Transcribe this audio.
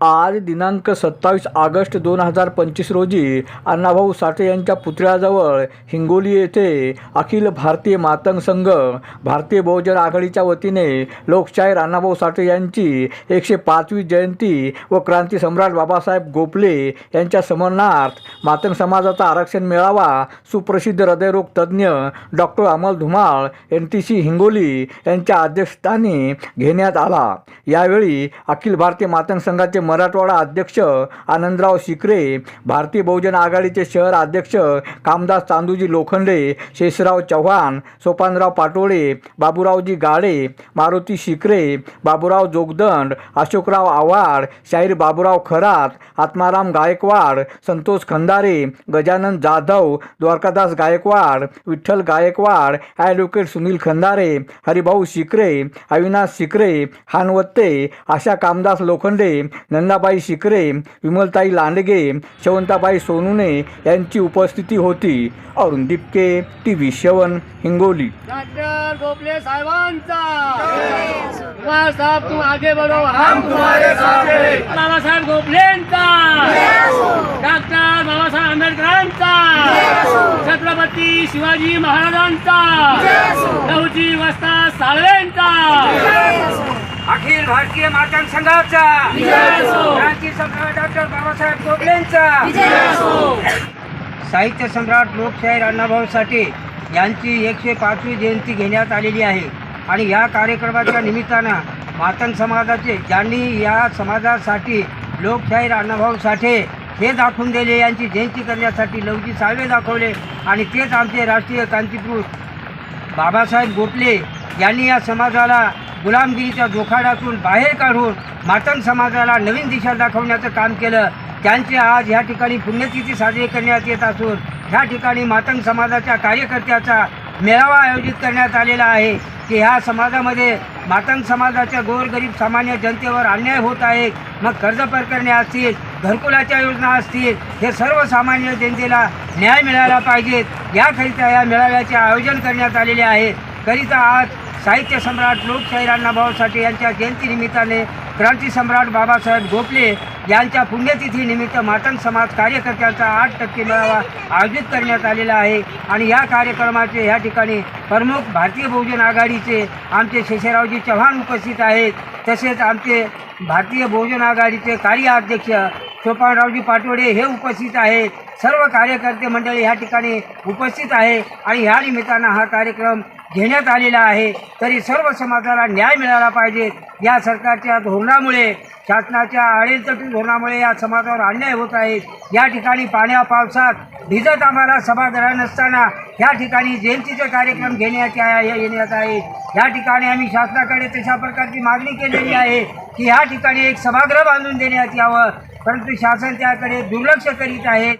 आज दिनांक सत्तावीस ऑगस्ट दोन हजार पंचवीस रोजी अण्णाभाऊ साठे यांच्या पुतळ्याजवळ हिंगोली येथे अखिल भारतीय मातंग संघ भारतीय बहुजन आघाडीच्या वतीने लोकशाहीर अण्णाभाऊ साठे यांची एकशे पाचवी जयंती व क्रांती सम्राट बाबासाहेब गोपले यांच्या स्मरणार्थ मातंग समाजाचा आरक्षण मेळावा सुप्रसिद्ध हृदयरोग तज्ज्ञ doctor Amal Dhumal N T C Hingoli यांच्या अध्यक्षस्थानी घेण्यात आला. यावेळी अखिल भारतीय मातंग संघाचे मराठवाडा अध्यक्ष आनंदराव शिकरे भारतीय बहुजन आघाडीचे शहर अध्यक्ष कामदास चांदूजी लोखंडे शेषराव चव्हाण सोपानराव पाटोळे बाबूरावजी गाडे मारुती शिकरे बाबूराव जोगदंड अशोकराव आव्हाड शाहीर बाबूराव खरात आत्माराम गायकवाड संतोष खंदारे गजानन जाधव द्वारकादास गायकवाड विठ्ठल गायकवाड ॲडव्होकेट सुनील खंदारे हरिभाऊ शिकरे अविनाश शिकरे हानवत्ते आशा कामदास लोखंडे नंदाबाई शिकरे विमलताई लांडगे शवंताबाई सोनुने यांची उपस्थिती होती. अरुण दिपके टी व्ही श्रवण हिंगोली. डॉक्टर गोपले साहेबांचा. कुमार साहब तुम आगे बढ़ो हम तुम्हारे साथ हैं. बाबासाहेब गोपलेंचा. डॉक्टर बाबासाहेब आंबेडकरांचा. छत्रपती शिवाजी महाराजांचा. लहुजी वस्ताद साळवेंचा. अखिल भारतीय मातंग संघाचा. क्रांती सम्राट डॉक्टर बाबासाहेब गोखलेंचा. साहित्य सम्राट लोकशाहीर अण्णाभाऊ साठे यांची एकशे पाचवी जयंती घेण्यात आलेली आहे. आणि या कार्यक्रमाच्या निमित्तानं मातंग समाजाचे ज्यांनी या समाजासाठी लोकशाहीर अण्णाभाऊ साठे हे दाखवून दिले यांची जयंती करण्यासाठी लवजी साळवे दाखवले आणि तेच आमचे राष्ट्रीय क्रांतीपुरुष बाबासाहेब गोपले यांनी या समाजाला गुलामगिरीच्या जोखाडातून बाहेर काढून मातंग समाजाला नवीन दिशा दाखवण्याचं काम केलं. त्यांचे आज ह्या ठिकाणी पुण्यतिथी साजरी करण्यात येत असून ह्या ठिकाणी मातंग समाजाच्या कार्यकर्त्याचा मेळावा आयोजित करण्यात आलेला आहे की ह्या समाजामध्ये मातंग समाजाच्या गोरगरीब सामान्य जनतेवर अन्याय होत आहे मग कर्ज प्रकरणे असतील घरकुलाच्या योजना असतील हे सर्वसामान्य जनतेला न्याय मिळाला पाहिजेत. याकरिता या मेळाव्याचे आयोजन करण्यात आलेले आहे. करिता आज साहित्य सम्राट लोकशाहीर अण्णाभाऊसाठी यांच्या जयंतीनिमित्ताने क्रांती सम्राट बाबासाहेब गोपले यांच्या पुण्यतिथीनिमित्त मातंग समाज कार्यकर्त्यांचा आठ टक्के मेळावा आयोजित करण्यात आलेला आहे. आणि या कार्यक्रमाचे या ठिकाणी प्रमुख भारतीय बहुजन आघाडीचे आमचे शेषरावजी चव्हाण उपस्थित आहेत. तसेच आमचे भारतीय बहुजन आघाडीचे कार्याध्यक्ष सोपानरावजी पाटोडे हे उपस्थित आहेत. सर्व कार्यकर्ते मंडळी ह्या ठिकाणी उपस्थित आहे आणि ह्या निमित्तानं हा कार्यक्रम घेण्यात आलेला आहे. तरी सर्व समाजाला न्याय मिळाला पाहिजे. या सरकारच्या धोरणामुळे शासनाच्या आडेलतटी धोरणामुळे या समाजावर अन्याय होत आहे. या ठिकाणी पाण्या पावसात भिजत आम्हाला सभागृह नसताना या ठिकाणी जयंतीचे कार्यक्रम घेण्यात या- येण्यात आहे. या ठिकाणी आम्ही शासनाकडे तशा प्रकारची मागणी केलेली आहे की ह्या ठिकाणी एक सभागृह बांधून देण्यात यावं. परंतु शासन त्याकडे दुर्लक्ष करीत आहे.